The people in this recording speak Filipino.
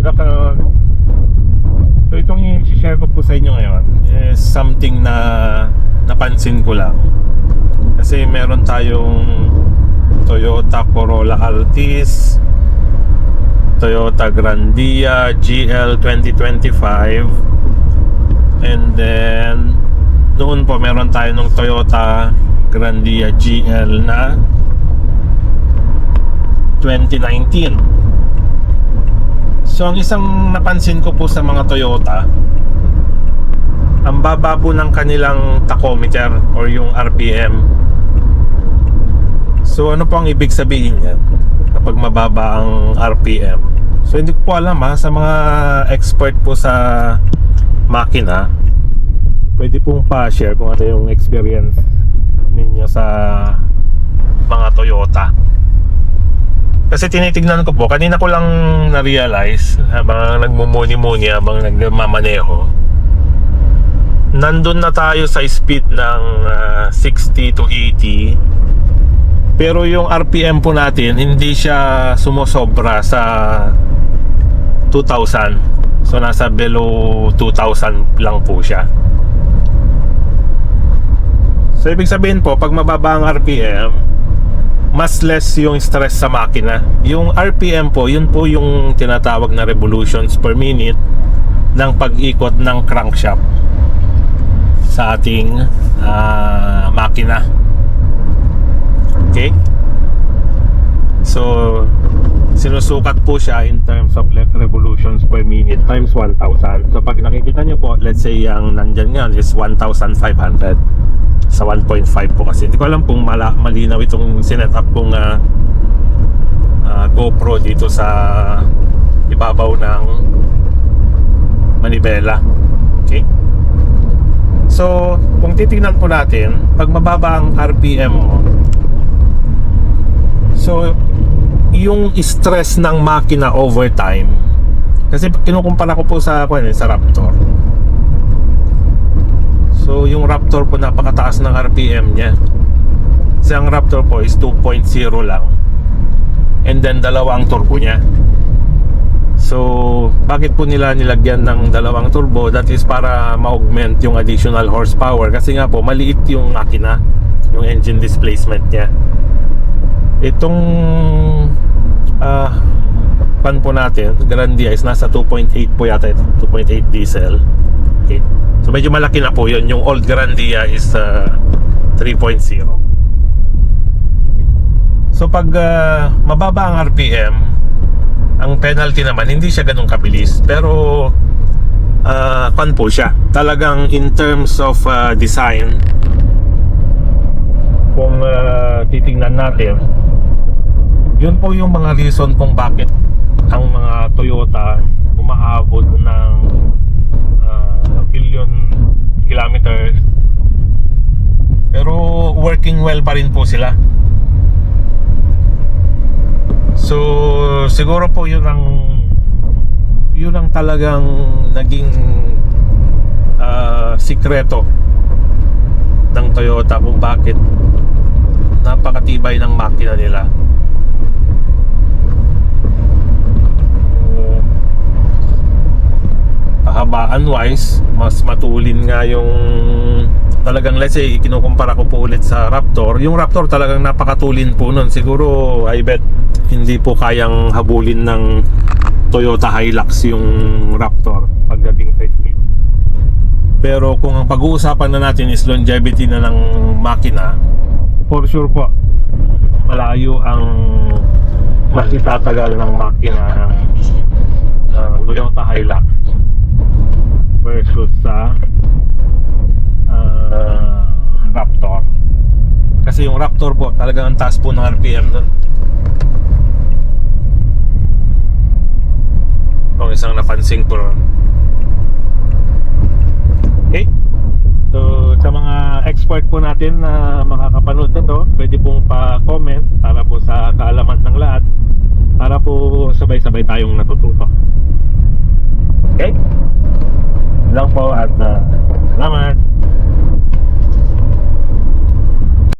Good afternoon. So itong i-share ko po sa inyo ngayon is something na napansin ko lang. Kasi meron tayong Toyota Corolla Altis, Toyota Grandia GL 2025, and then noon po meron tayo ng Toyota Grandia GL na 2019. So ang isang napansin ko po sa mga Toyota, ang baba po ng kanilang tachometer or yung RPM. So ano po ang ibig sabihin niyan kapag mababa ang RPM? So hindi ko po alam ha, sa mga expert po sa makina, pwede pong pa-share kung ano yung experience ninyo sa mga Toyota. Kasi tinitignan ko po, kanina ko lang na-realize habang nagmumuni-muni, habang nagmamaneho. Nandun na tayo sa speed ng ah, 60 to 80. Pero yung RPM po natin, hindi siya sumosobra sa 2,000. So nasa below 2,000 lang po siya. So ibig sabihin po, pag mababa ang RPM, mas less yung stress sa makina. Yung RPM po, yun po yung tinatawag na revolutions per minute ng pag-ikot ng crankshaft sa ating ah, makina. Okay? So, sinusukat po siya in terms of like revolutions per minute times 1,000. So, pag nakikita nyo po, let's say ang nandyan nga is 1,500 sa 1.5 po kasi. Hindi ko alam kung mala, malinaw itong sinet up kong ah, ah, GoPro dito sa ibabaw ng manibela. Okay? So kung titingnan po natin pag mababa ang RPM mo so yung stress ng makina over time kasi kinukumpara ko po sa, ano, sa Raptor So yung Raptor po napakataas ng RPM niya. Kasi ang Raptor po is 2.0 lang. And then dalawang turbo niya. So bakit po nila nilagyan ng dalawang turbo? That is para ma-augment yung additional horsepower. Kasi nga po maliit yung makina. Yung engine displacement niya. Itong ah pan po natin, Grandia is nasa 2.8 po yata ito. 2.8 diesel. Okay. So medyo malaki na po yun. Yung old Grandia is uh, 3.0. So pag uh, mababa ang RPM, ang penalty naman hindi siya ganun kabilis. Pero uh, pan po siya. Talagang in terms of uh, design, kung uh, titingnan natin, yun po yung mga reason kung bakit ang mga Toyota umaabot ng billion kilometers. Pero working well pa rin po sila. So siguro po yun ang yun ang talagang naging uh, sikreto ng Toyota kung bakit napakatibay ng makina nila kahabaan wise mas matulin nga yung talagang let's say kinukumpara ko po ulit sa Raptor. Yung Raptor talagang napakatulin po nun. Siguro I bet hindi po kayang habulin ng Toyota Hilux yung Raptor pagdating sa speed pero kung ang pag-uusapan na natin is longevity na ng makina for sure po. malayo ang mas itatagal ng makina ng uh, Toyota Hilux Raptor po talagang ang taas po ng RPM nun Itong isang napansin ko ron. Okay. So sa mga expert po natin na makakapanood nito pwede pong pa-comment para po sa kaalaman ng lahat para po sabay-sabay tayong natututo Okay? Lang po at uh, salamat